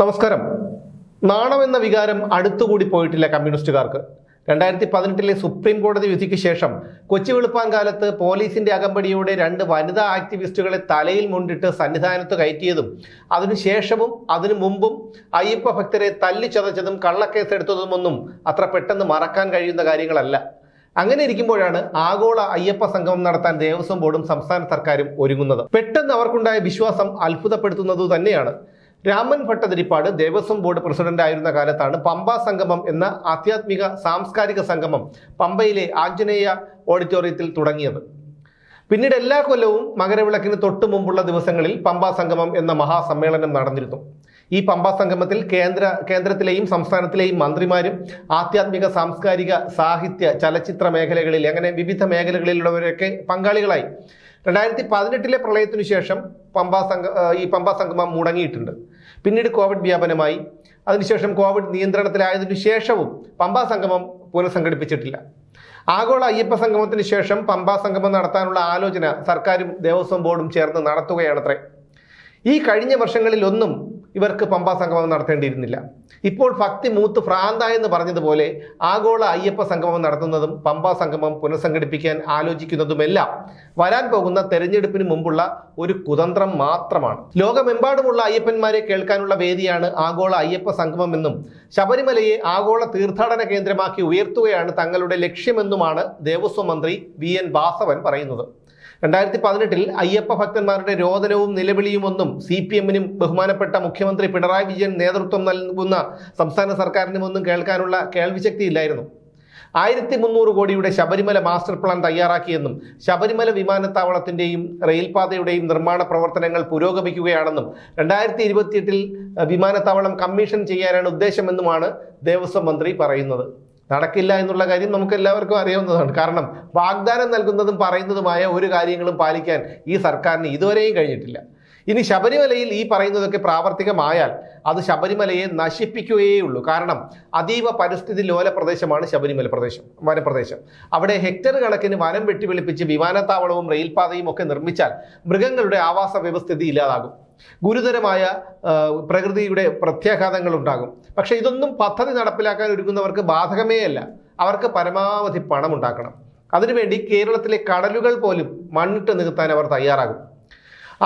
നമസ്കാരം. നാണം എന്ന വികാരം അടുത്തുകൂടി പോയിട്ടില്ല കമ്മ്യൂണിസ്റ്റുകാർക്ക്. രണ്ടായിരത്തി പതിനെട്ടിലെ സുപ്രീം കോടതി വിധിക്ക് ശേഷം കൊച്ചി വെളുപ്പാൻ കാലത്ത് പോലീസിന്റെ അകമ്പടിയോടെ രണ്ട് വനിതാ ആക്ടിവിസ്റ്റുകളെ തലയിൽ മുണ്ടിട്ട് സന്നിധാനത്ത് കയറ്റിയതും അതിനുശേഷവും അതിനു മുമ്പും അയ്യപ്പ ഭക്തരെ തല്ലിച്ചതച്ചതും കള്ളക്കേസെടുത്തതുമൊന്നും അത്ര പെട്ടെന്ന് മറക്കാൻ കഴിയുന്ന കാര്യങ്ങളല്ല. അങ്ങനെ ഇരിക്കുമ്പോഴാണ് ആഗോള അയ്യപ്പ സംഗമം നടത്താൻ ദേവസ്വം ബോർഡും സംസ്ഥാന സർക്കാരും ഒരുങ്ങുന്നത്. പെട്ടെന്ന് അവർക്കുണ്ടായ വിശ്വാസം അത്ഭുതപ്പെടുത്തുന്നത് തന്നെയാണ്. രാമൻ ഭട്ടതിരിപ്പാട് ദേവസ്വം ബോർഡ് പ്രസിഡന്റ് ആയിരുന്ന കാലത്താണ് പമ്പ സംഗമം എന്ന ആധ്യാത്മിക സാംസ്കാരിക സംഗമം പമ്പയിലെ ആഞ്ജനേയ ഓഡിറ്റോറിയത്തിൽ തുടങ്ങിയത്. പിന്നീട് എല്ലാ കൊല്ലവും മകരവിളക്കിന് തൊട്ടു മുമ്പുള്ള ദിവസങ്ങളിൽ പമ്പാ സംഗമം എന്ന മഹാസമ്മേളനം നടന്നിരുന്നു. ഈ പമ്പാ സംഗമത്തിൽ കേന്ദ്ര കേന്ദ്രത്തിലെയും സംസ്ഥാനത്തിലെയും മന്ത്രിമാരും ആധ്യാത്മിക സാംസ്കാരിക സാഹിത്യ ചലച്ചിത്ര മേഖലകളിൽ അങ്ങനെ വിവിധ മേഖലകളിലുള്ളവരൊക്കെ പങ്കാളികളായി. രണ്ടായിരത്തി പതിനെട്ടിലെ പ്രളയത്തിനു ശേഷം പമ്പാ സംഘ ഈ പമ്പാ സംഗമം മുടങ്ങിയിട്ടുണ്ട്. പിന്നീട് കോവിഡ് വ്യാപനമായി. അതിനുശേഷം കോവിഡ് നിയന്ത്രണത്തിലായതിനു ശേഷവും പമ്പാ സംഗമം പുനഃസംഘടിപ്പിച്ചിട്ടില്ല. ആഗോള അയ്യപ്പ സംഗമത്തിന് ശേഷം പമ്പാ സംഗമം നടത്താനുള്ള ആലോചന സർക്കാരും ദേവസ്വം ബോർഡും ചേർന്ന് നടത്തുകയാണത്രേ. ഈ കഴിഞ്ഞ വർഷങ്ങളിലൊന്നും ഇവർക്ക് പമ്പാ സംഗമം നടത്തേണ്ടിയിരുന്നില്ല. ഇപ്പോൾ ഭക്തി മൂത്ത് ഭ്രാന്ത എന്ന് പറഞ്ഞതുപോലെ ആഗോള അയ്യപ്പ സംഗമം നടത്തുന്നതും പമ്പാ സംഗമം പുനഃസംഘടിപ്പിക്കാൻ ആലോചിക്കുന്നതുമെല്ലാം വരാൻ പോകുന്ന തെരഞ്ഞെടുപ്പിന് മുമ്പുള്ള ഒരു കുതന്ത്രം മാത്രമാണ്. ലോകമെമ്പാടുമുള്ള അയ്യപ്പന്മാരെ കേൾക്കാനുള്ള വേദിയാണ് ആഗോള അയ്യപ്പ സംഗമം എന്നും ശബരിമലയെ ആഗോള തീർത്ഥാടന കേന്ദ്രമാക്കി ഉയർത്തുകയാണ് തങ്ങളുടെ ലക്ഷ്യമെന്നുമാണ് ദേവസ്വം മന്ത്രി വി എൻ വാസവൻ പറയുന്നത്. രണ്ടായിരത്തി പതിനെട്ടിൽ അയ്യപ്പ ഭക്തന്മാരുടെ രോദനവും നിലവിളിയും ഒന്നും സി പി എമ്മിനും ബഹുമാനപ്പെട്ട മുഖ്യമന്ത്രി പിണറായി വിജയൻ നേതൃത്വം നൽകുന്ന സംസ്ഥാന സർക്കാരിനും ഒന്നും കേൾക്കാനുള്ള കേൾവിശക്തി ഇല്ലായിരുന്നു ആയിരത്തി മുന്നൂറ് കോടിയുടെ ശബരിമല മാസ്റ്റർ പ്ലാൻ തയ്യാറാക്കിയെന്നും ശബരിമല വിമാനത്താവളത്തിന്റെയും റെയിൽപാതയുടെയും നിർമ്മാണ പ്രവർത്തനങ്ങൾ പുരോഗമിക്കുകയാണെന്നും രണ്ടായിരത്തി ഇരുപത്തിയെട്ടിൽ വിമാനത്താവളം കമ്മീഷൻ ചെയ്യാനാണ് ഉദ്ദേശമെന്നുമാണ് ദേവസ്വം മന്ത്രി പറയുന്നത്. നടക്കില്ല എന്നുള്ള കാര്യം നമുക്ക് എല്ലാവർക്കും അറിയാവുന്നതാണ്. കാരണം വാഗ്ദാനം നൽകുന്നതും പറയുന്നതുമായ ഒരു കാര്യങ്ങളും പാലിക്കാൻ ഈ സർക്കാരിന് ഇതുവരെയും കഴിഞ്ഞിട്ടില്ല. ഇനി ശബരിമലയിൽ ഈ പറയുന്നതൊക്കെ പ്രാവർത്തികമായാൽ അത് ശബരിമലയെ നശിപ്പിക്കുകയുള്ളൂ കാരണം അതീവ പരിസ്ഥിതി ലോല പ്രദേശമാണ് ശബരിമല പ്രദേശം വനപ്രദേശം. അവിടെ ഹെക്ടർ കണക്കിന് വനം വെട്ടിവെളിപ്പിച്ച് വിമാനത്താവളവും റെയിൽപാതയും ഒക്കെ നിർമ്മിച്ചാൽ മൃഗങ്ങളുടെ ആവാസ വ്യവസ്ഥിതി ഇല്ലാതാകും. ഗുരുതരമായ പ്രകൃതിയുടെ പ്രത്യാഘാതങ്ങൾ ഉണ്ടാകും. പക്ഷേ ഇതൊന്നും പദ്ധതി നടപ്പിലാക്കാൻ ഒരുക്കുന്നവർക്ക് ബാധകമേ അല്ല. അവർക്ക് പരമാവധി പണം ഉണ്ടാക്കണം അതിനുവേണ്ടി കേരളത്തിലെ കടലുകൾ പോലും മണ്ണിട്ട് നികത്താൻ അവർ തയ്യാറാകും.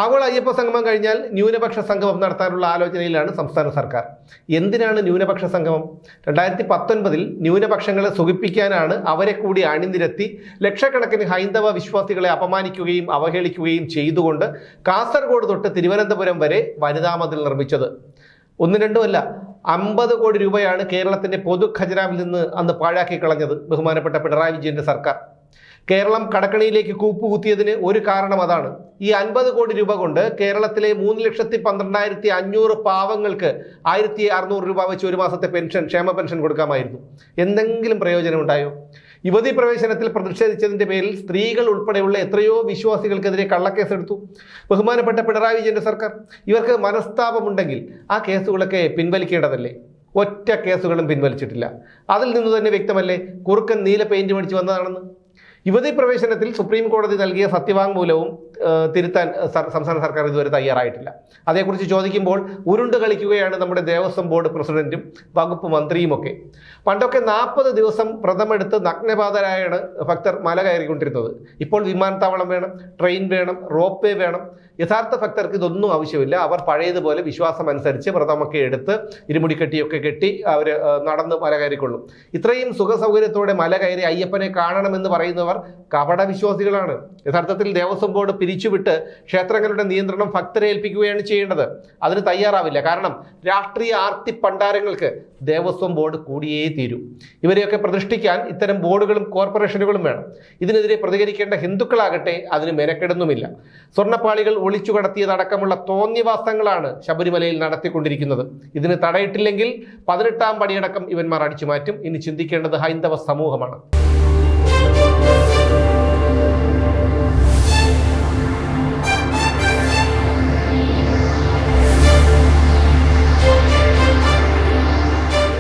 ആഗോള അയ്യപ്പ സംഗമം കഴിഞ്ഞാൽ ന്യൂനപക്ഷ സംഗമം നടത്താനുള്ള ആലോചനയിലാണ് സംസ്ഥാന സർക്കാർ. എന്തിനാണ് ന്യൂനപക്ഷ സംഗമം? രണ്ടായിരത്തി പത്തൊൻപതിൽ ന്യൂനപക്ഷങ്ങളെ സുഖിപ്പിക്കാനാണ് അവരെ കൂടി അണിനിരത്തി ലക്ഷക്കണക്കിന് ഹൈന്ദവ വിശ്വാസികളെ അപമാനിക്കുകയും അവഹേളിക്കുകയും ചെയ്തുകൊണ്ട് കാസർഗോഡ് തൊട്ട് തിരുവനന്തപുരം വരെ വനിതാ മതിൽ നിർമ്മിച്ചത്. ഒന്ന് രണ്ടുമല്ല അമ്പത് കോടി രൂപയാണ് കേരളത്തിന്റെ പൊതു ഖജനാവിൽ നിന്ന് അന്ന് പാഴാക്കി കളഞ്ഞത് ബഹുമാനപ്പെട്ട പിണറായി വിജയന്റെ സർക്കാർ. കേരളം കടക്കണിയിലേക്ക് കൂപ്പുകുത്തിയതിന് ഒരു കാരണം അതാണ്. ഈ അൻപത് കോടി രൂപ കൊണ്ട് കേരളത്തിലെ മൂന്ന് ലക്ഷത്തി പന്ത്രണ്ടായിരത്തി അഞ്ഞൂറ് പാവങ്ങൾക്ക് ആയിരത്തി അറുന്നൂറ് രൂപ വെച്ച് ഒരു മാസത്തെ പെൻഷൻ ക്ഷേമ പെൻഷൻ കൊടുക്കാമായിരുന്നു. എന്തെങ്കിലും പ്രയോജനം ഉണ്ടായോ യുവതി പ്രവേശനത്തിൽ പ്രതിഷേധിച്ചതിന്റെ പേരിൽ സ്ത്രീകൾ ഉൾപ്പെടെയുള്ള എത്രയോ വിശ്വാസികൾക്കെതിരെ കള്ളക്കേസ് എടുത്തു ബഹുമാനപ്പെട്ട പിണറായി വിജയന്റെ സർക്കാർ ഇവർക്ക് മനസ്താപമുണ്ടെങ്കിൽ ആ കേസുകളൊക്കെ പിൻവലിക്കേണ്ടതല്ലേ? ഒറ്റ കേസുകളും പിൻവലിച്ചിട്ടില്ല. അതിൽ നിന്ന് തന്നെ വ്യക്തമല്ലേ? കുറുക്കൻ നീല പെയിന്റ് മേടിച്ച് വന്നതാണെന്ന്. യുവതി പ്രവേശനത്തിൽ സുപ്രീം കോടതി നൽകിയ സത്യവാങ്മൂലവും തിരുത്താൻ സംസ്ഥാന സർക്കാർ ഇതുവരെ തയ്യാറായിട്ടില്ല. അതേക്കുറിച്ച് ചോദിക്കുമ്പോൾ ഉരുണ്ട് കളിക്കുകയാണ് നമ്മുടെ ദേവസ്വം ബോർഡ് പ്രസിഡന്റും വകുപ്പ് മന്ത്രിയുമൊക്കെ. പണ്ടൊക്കെ നാൽപ്പത് ദിവസം വ്രതമെടുത്ത് നഗ്നപാതരായാണ് ഭക്തർ മല കയറിക്കൊണ്ടിരുന്നത്. ഇപ്പോൾ വിമാനത്താവളം വേണം ട്രെയിൻ വേണം റോപ്പ് വേ വേണം. യഥാർത്ഥ ഭക്തർക്ക് ഇതൊന്നും ആവശ്യമില്ല. അവർ പഴയതുപോലെ വിശ്വാസം അനുസരിച്ച് വ്രതമൊക്കെ എടുത്ത് ഇരുമുടിക്കെട്ടിയൊക്കെ കെട്ടി അവർ നടന്ന് മല കയറിക്കൊള്ളും. ഇത്രയും സുഖസൗകര്യത്തോടെ മല കയറി അയ്യപ്പനെ കാണണമെന്ന് പറയുന്നവർ കപട വിശ്വാസികളാണ് യഥാർത്ഥത്തിൽ ദേവസ്വം ബോർഡ് പിരിച്ചുവിട്ട് ക്ഷേത്രങ്ങളുടെ നിയന്ത്രണം ഭക്തരെ ഏൽപ്പിക്കുകയാണ് ചെയ്യേണ്ടത്. അതിന് തയ്യാറാവില്ല. കാരണം രാഷ്ട്രീയ ആർത്തി പണ്ടാരങ്ങൾക്ക് ദേവസ്വം ബോർഡ് കൂടിയേ തീരൂ. ഇവരെയൊക്കെ പ്രതിഷ്ഠിക്കാൻ ഇത്തരം ബോർഡുകളും കോർപ്പറേഷനുകളും വേണം. ഇതിനെതിരെ പ്രതികരിക്കേണ്ട ഹിന്ദുക്കളാകട്ടെ അതിന് മെനക്കെടുന്നുമില്ല. സ്വർണപ്പാളികൾ ഒളിച്ചു കടത്തിയതടക്കമുള്ള തോന്നിവാസങ്ങളാണ് ശബരിമലയിൽ നടത്തിക്കൊണ്ടിരിക്കുന്നത്. ഇതിന് തടയിട്ടില്ലെങ്കിൽ പതിനെട്ടാം പടിയടക്കം ഇവന്മാർ അടിച്ചു മാറ്റും ഇനി ചിന്തിക്കേണ്ടത് ഹൈന്ദവ സമൂഹമാണ്.